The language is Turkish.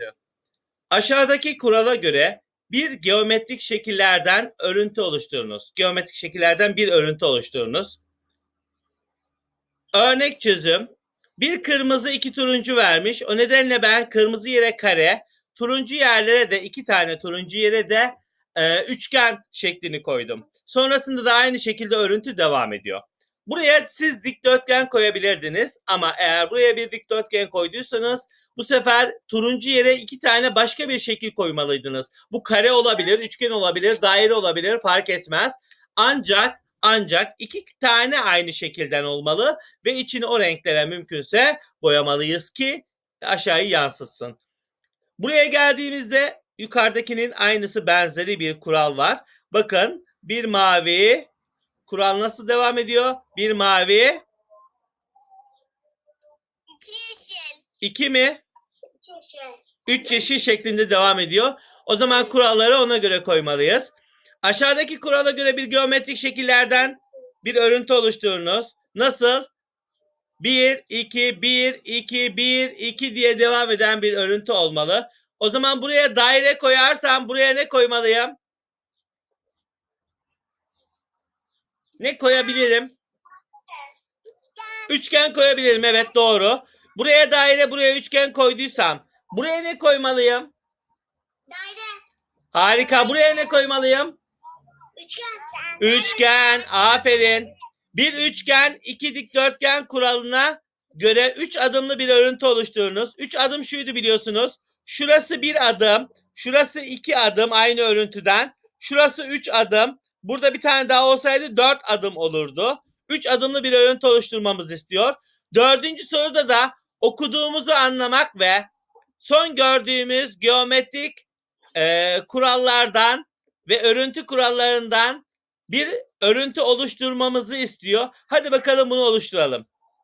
örüntü. Aşağıdaki kurala göre bir geometrik şekillerden örüntü oluşturunuz. Geometrik şekillerden bir örüntü oluşturunuz. Örnek çözüm. Bir kırmızı iki turuncu vermiş. O nedenle ben kırmızı yere kare, turuncu yerlere de iki tane turuncu yere de e, üçgen şeklini koydum. Sonrasında da aynı şekilde örüntü devam ediyor. Buraya siz dikdörtgen koyabilirdiniz ama eğer buraya bir dikdörtgen koyduysanız bu sefer turuncu yere iki tane başka bir şekil koymalıydınız. Bu kare olabilir, üçgen olabilir, daire olabilir fark etmez. Ancak ancak iki tane aynı şekilden olmalı ve içini o renklere mümkünse boyamalıyız ki aşağıyı yansıtsın. Buraya geldiğimizde yukarıdakinin aynısı benzeri bir kural var. Bakın bir mavi kural nasıl devam ediyor? Bir mavi, İki yeşil. iki mi? İki yeşil. Üç yeşil şeklinde devam ediyor. O zaman kuralları ona göre koymalıyız. Aşağıdaki kurala göre bir geometrik şekillerden bir örüntü oluşturunuz. Nasıl? 1, 2, 1, 2, 1, 2 diye devam eden bir örüntü olmalı. O zaman buraya daire koyarsam buraya ne koymalıyım? Ne koyabilirim? Üçgen koyabilirim evet doğru. Buraya daire buraya üçgen koyduysam buraya ne koymalıyım? Daire. Harika buraya ne koymalıyım? Üçgen. Üçgen aferin. Bir üçgen iki dikdörtgen kuralına göre üç adımlı bir örüntü oluşturunuz. Üç adım şuydu biliyorsunuz. Şurası bir adım. Şurası iki adım aynı örüntüden. Şurası üç adım. Burada bir tane daha olsaydı dört adım olurdu. Üç adımlı bir örüntü oluşturmamızı istiyor. Dördüncü soruda da okuduğumuzu anlamak ve son gördüğümüz geometrik eee, kurallardan ve örüntü kurallarından bir örüntü oluşturmamızı istiyor. Hadi bakalım bunu oluşturalım.